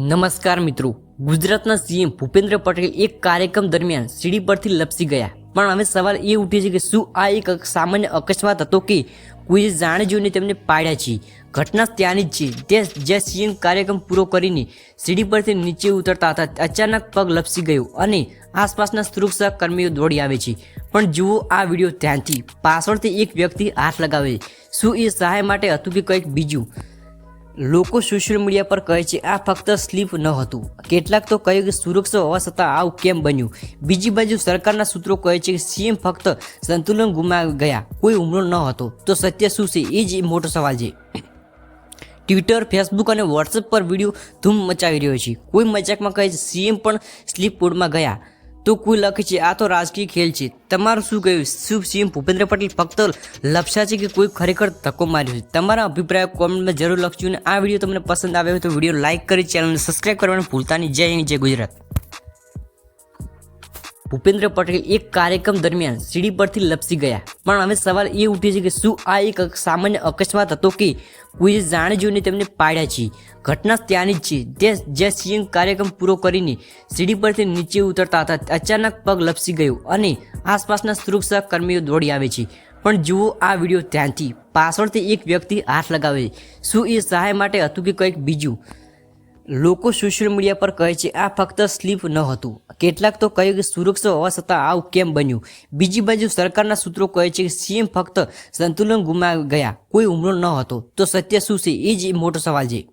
નમસ્કાર મિત્રો. ગુજરાતના સીએમ ભૂપેન્દ્ર પટેલ એક કાર્યક્રમ દરમિયાન સીડી પરથી લપસી ગયા. પણ હવે સવાલ એ ઉઠે છે કે શું આ એક સામાન્ય અકસ્માત હતો કે કોઈ જાણી જોઈને તેમને પાડ્યા છે? ઘટના ત્યાંની જ છે. તે જે સીએમ કાર્યક્રમ પૂરો કરીને સીડી પરથી નીચે ઉતરતા હતા, અચાનક પગ લપસી ગયો અને આસપાસના સુરક્ષા કર્મીઓ દોડી આવે છે. પણ જુઓ આ વીડિયો ધ્યાનથી. પાછળથી એક વ્યક્તિ હાથ લગાવે. શું એ સહાય માટે હતું કે કંઈક બીજું? લોકો સોશિયલ મીડિયા પર કહે છે, આ ફક્ત સ્લીપ ન હતું. કેટલાક તો કહે કે સુરક્ષા હોવા છતાં આવું કેમ બન્યું? બીજી બાજુ સરકારના સૂત્રો કહે છે કે સીએમ ફક્ત સંતુલન ગુમાવી ગયા. કોઈ હુમલો ન હતો. તો સત્ય શું છે? એ જ મોટો સવાલ છે. ટ્વિટર ફેસબુક અને વોટ્સએપ પર વીડિયો ધૂમ મચાવી રહ્યો છે. કોઈ મજાકમાં કહે છે સીએમ પણ સ્લીપ મોડમાં ગયા. તો કોઈ લખે છે, આ તો રાજકીય ખેલ છે. તમારું શું કહ્યું શું સીએમ ભૂપેન્દ્ર પટેલ ફક્ત લપસા છે કે કોઈ ખરેખર ધક્કો માર્યો છે? તમારા અભિપ્રાય કોમેન્ટમાં જરૂર લખજો અને આ વીડિયો તમને પસંદ આવ્યો તો વીડિયો લાઇક કરી, ચેનલને સબસ્ક્રાઇબ કરવાનું ભૂલતા નહીં. જય હિન્દ, જય ગુજરાત. ભૂપેન્દ્ર પટેલ એક કાર્યક્રમ દરમિયાન સીડી પરથી લપસી ગયા. પણ હવે સવાલ એ ઉઠે છે કે શું આ એક સામાન્ય અકસ્માત હતો કે કોઈ જાણી જોઈને તેમને પાડ્યા છે? ઘટના ત્યાંની જ છે. તે જે સીએમ કાર્યક્રમ પૂરો કરીને સીડી પરથી નીચે ઉતરતા હતા, અચાનક પગ લપસી ગયો અને આસપાસના સુરક્ષા કર્મીઓ દોડી આવે છે. પણ જુઓ આ વીડિયો ત્યાંથી. પાછળથી એક વ્યક્તિ હાથ લગાવે છે. શું એ સહાય માટે હતું કે કંઈક બીજું? લોકો સોશિયલ મીડિયા પર કહે છે, આ ફક્ત સ્લીપ ન હતું. કેટલાક તો કહે કે સુરક્ષા હોવા છતાં આવું કેમ બન્યું? બીજી બાજુ સરકારના સૂત્રો કહે છે કે સીએમ ફક્ત સંતુલન ગુમાવી ગયા. કોઈ હુમલો ન હતો. તો સત્ય શું છે? એ જ મોટો સવાલ છે.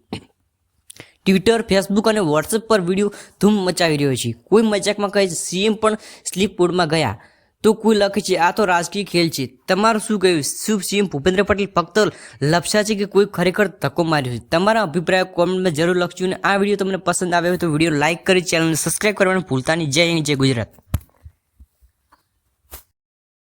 ટ્વિટર ફેસબુક અને વોટ્સએપ પર વીડિયો ધૂમ મચાવી રહ્યો છે. કોઈ મજાકમાં કહે છે સીએમ પણ સ્લીપ મોડમાં ગયા. તો કોઈ લખે છે, આ તો રાજકીય ખેલ છે. તમારું શું કહ્યું શું સીએમ ભૂપેન્દ્ર પટેલ ફક્ત લપસા છે કે કોઈ ખરેખર ધક્કો માર્યો છે? તમારા અભિપ્રાય કોમેન્ટમાં જરૂર લખજો અને આ વીડિયો તમને પસંદ આવ્યો તો વીડિયો લાઇક કરી ચેનલને સબસ્ક્રાઇબ કરવાનું ભૂલતા નહીં. જય જય ગુજરાત.